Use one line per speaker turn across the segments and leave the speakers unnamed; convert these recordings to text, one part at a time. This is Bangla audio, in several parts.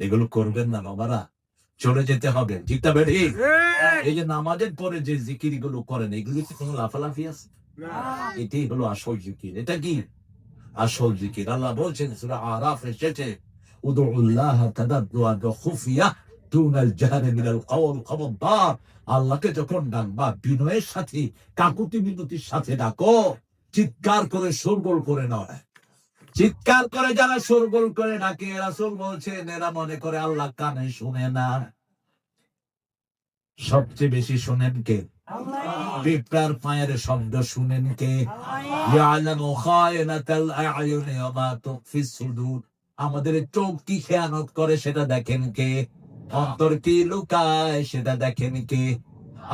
এগুলো করবেন না বাবারা। চলে যেতে হবে ঠিক বেড়ে এই যে নামাজের পরে যে জিকিরগুলো করেন এগুলো কি কোনো লাফালাফি আছে? এটাই হলো আসল জিকির। এটা কি? আসল জিকির। আল্লাহ বলছেন সূরা আরাফ এসেছে উদুল্লাহ খুফিয়া দুনাল জাহরি মিনাল কওল খবরদার আল্লাহকে যখন ডাকবা বিনয়ের সাথে কাকুতি মিনতির সাথে ডাকো চিৎকার করে শোরগোল করে নয়। চিৎকার করে যারা শোরগোল করে ডাকে রাসূল বলছেন এরা মনে করে আল্লাহ কানে শুনে না। সবচেয়ে বেশি শোনেন কে? পিঁপড়ার পায়ের শব্দ শুনেন কে? আমাদের চোখ কি খেয়ানত করে সেটা দেখেন কে? অন্তর কি লুকায় সেটা দেখেন কে?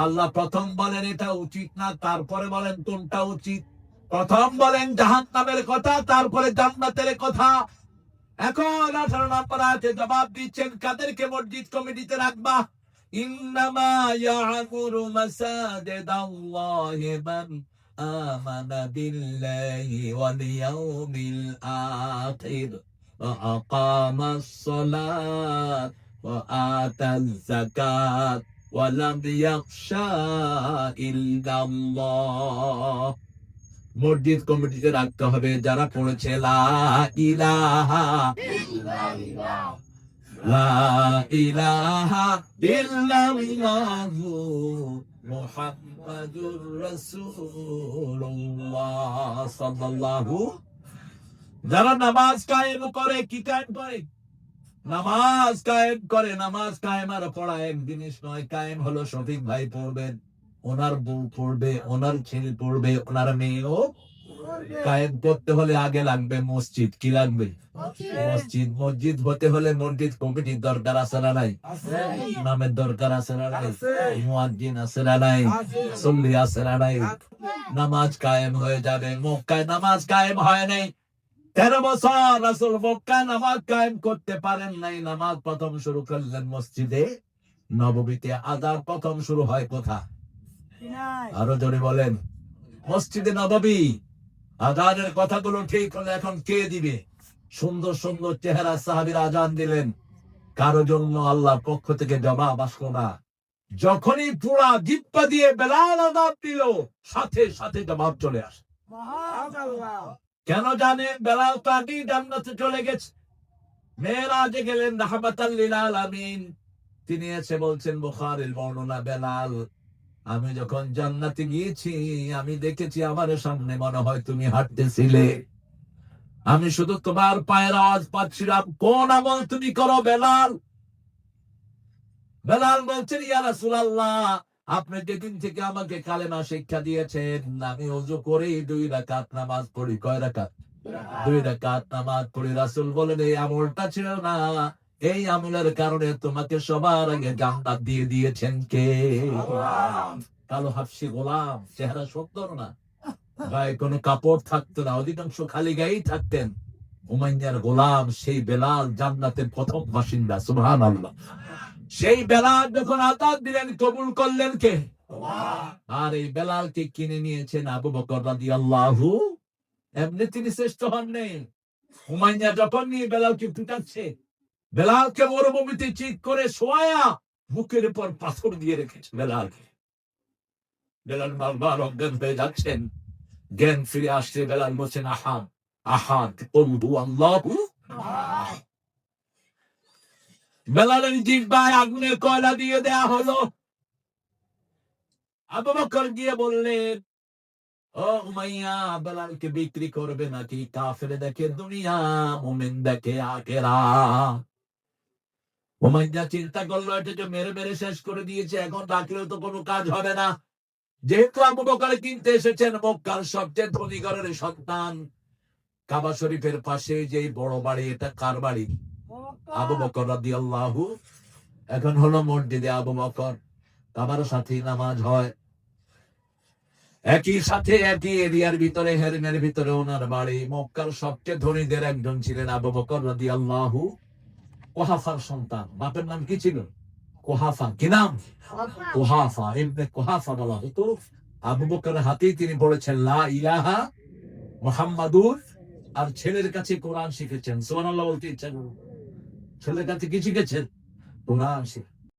আল্লাহ প্রথম বলেন এটা উচিত না। তারপরে বলেন কোনটা উচিত? প্রথম বলেন জাহান্নামের কথা, তারপরে জান্নাতের কথা। এখন আঠারো নম্বর আছে জবাব দিচ্ছেন, কাদেরকে মসজিদ কমিটিতে রাখবা? ইন্নামা ইয়ামুরু আতাজ যাকাত ওয়া লাম ইয়াখশা মসজিদ কমিটিতে রাখতে হবে। যারা পড়েছে, লা ইলাহা যারা নামাজ কায়েম করে, কি কায়েম করে? নামাজ কায়েম করে, নামাজ কায়েম আর পড়া এক জিনিস নয়। কায়েম হলো সঠিক ভাই পড়বেন। ওনার বউ পড়বে ওনার ছেলে পড়বে ওনার মেয়েও কায়েম করতে হলে আগে লাগবে মসজিদ। কি লাগবে? মসজিদ। মসজিদ। হতে হলে মসজিদ কমিটির দরকার আছে না নাই? নামের দরকার আছে না নাই? মুয়াজ্জিন আছে না নাই? সল্লি আছে না নাই? নামাজ কায়েম হয়ে যাবে। মক্কায় নামাজ কায়েম হয় নাই। তেরো বছর রাসূল মক্কায় নামাজ কায়েম করতে পারেন নাই। নামাজ প্রথম শুরু করলেন মসজিদে। নববীতে আজান প্রথম শুরু হয় কোথা? আরও জোরে বলেন। মসজিদে নববী আজানের কথাগুলো ঠিক হলে এখন কে দিবে? সুন্দর সুন্দর চেহারা সাহাবীর আজান দিলেন। কারও জন্য আল্লাহ পক্ষ থেকে জবাব আসলো না। যখনই পুরা জিপ্পা দিয়ে বেলাল আজাদ দিল সাথে সাথে জবাব চলে আসে। কেন জানে বেলাল তো আগেই জান্নাতে চলে গেছে। মেয়েরা যে গেলেন রাহমাতাল্লিল আলামিন তিনি এসে বলছেন বুখারীর বর্ণনা বেলাল আমি যখন জান্নাতে গিয়েছি, আমি দেখেছি আমার সামনে মনে হয় তুমি হাঁটতেছিলে। আমি শুধু তোমার পায়ের আওয়াজ পাচ্ছিলাম। কোন আমল তুমি করো, বেলাল? বেলাল বলছেন, ইয়া রাসূলুল্লাহ, আপনি যেদিন থেকে আমাকে কালেমা শিক্ষা দিয়েছেন, আমি ওযু করেই দুই রাকাত নামাজ পড়ি। কয় রাকাত? দুই রাকাত নামাজ পড়ি রাসূল বলেন, এই আমলটা ছিল না। এই আমলের কারণে তোমাকে সবার আগে জান্নাত দিয়ে দিয়েছেন কে? কালো হাফসি গোলাম চেহারা সুন্দর না? গায়ে কোনো কাপড় থাকতো না অধিকাংশ খালি গায়েই থাকতেন। উমাইয়ার গোলাম সেই বেলাল জান্নাতের প্রথম বাসিন্দা সুবহান আল্লাহ সেই বেলাল যখন আজাদ দিলেন কবুল করলেন কে? আর এই বেলালকে কিনে নিয়েছেন আবু বকর রাদিয়াল্লাহু এমনি তিনি শ্রেষ্ঠ হন নেই হুমাইয়া যখন নিয়ে বেলালকে পিটাচ্ছে বেলালকে মরুভূমিতে চিৎ করে শোয়া বুকের উপর পাথর দিয়ে রেখেছে বেলালকে বেলাল বারবার অজ্ঞান হয়ে যাচ্ছেন জ্ঞান ফিরে আসছে বেলাল বলছেন আহাদ আহাদ কলহু আল্লাহু আহাদ। বেলালের জিব্বায় আগুনের কয়লা দিয়ে দেয়া হলো আবু বকর গিয়ে বললেন ও উমাইয়া বেলালকে বিক্রি করবে নাকি কাফের দেখে দুনিয়া মুমিন দেখে আখেরা উমাইয়া চিন্তা করল এটা যে মেরে মেরে শেষ করে দিয়েছে। এখন রাখলেও তো কোনো কাজ হবে না। যেহেতু আবু বকর কিনতে এসেছেন মক্কার সবচেয়ে ধনী ঘরের সন্তান কাবা শরীফের পাশে যে বড় বাড়ি এটা কার বাড়ি? আবু বকর রাদিয়াল্লাহু এখন হলো মসজিদে আবু বকর। কাবার সাথে নামাজ হয়। একই সাথে একই এরিয়ার ভিতরে হেরেনের ভিতরে ওনার বাড়ি। মক্কার সবচেয়ে ধনীদের একজন ছিলেন আবু বকর রাদিয়াল্লাহু কোহাফার সন্তান। বাপের নাম কি ছিল? কোহাফা। কি নাম? কোহাফা। এমনি কোহাফা বলা হতো। আবু বকরের হাতেই তিনি বলেছেন লা ইলাহা মোহাম্মাদুর। আর ছেলের কাছে কোরআন শিখেছেন। সুবহানাল্লাহ বলতে ইচ্ছা ছেলের কাছে কি শিখেছেন? কোরআন শিখ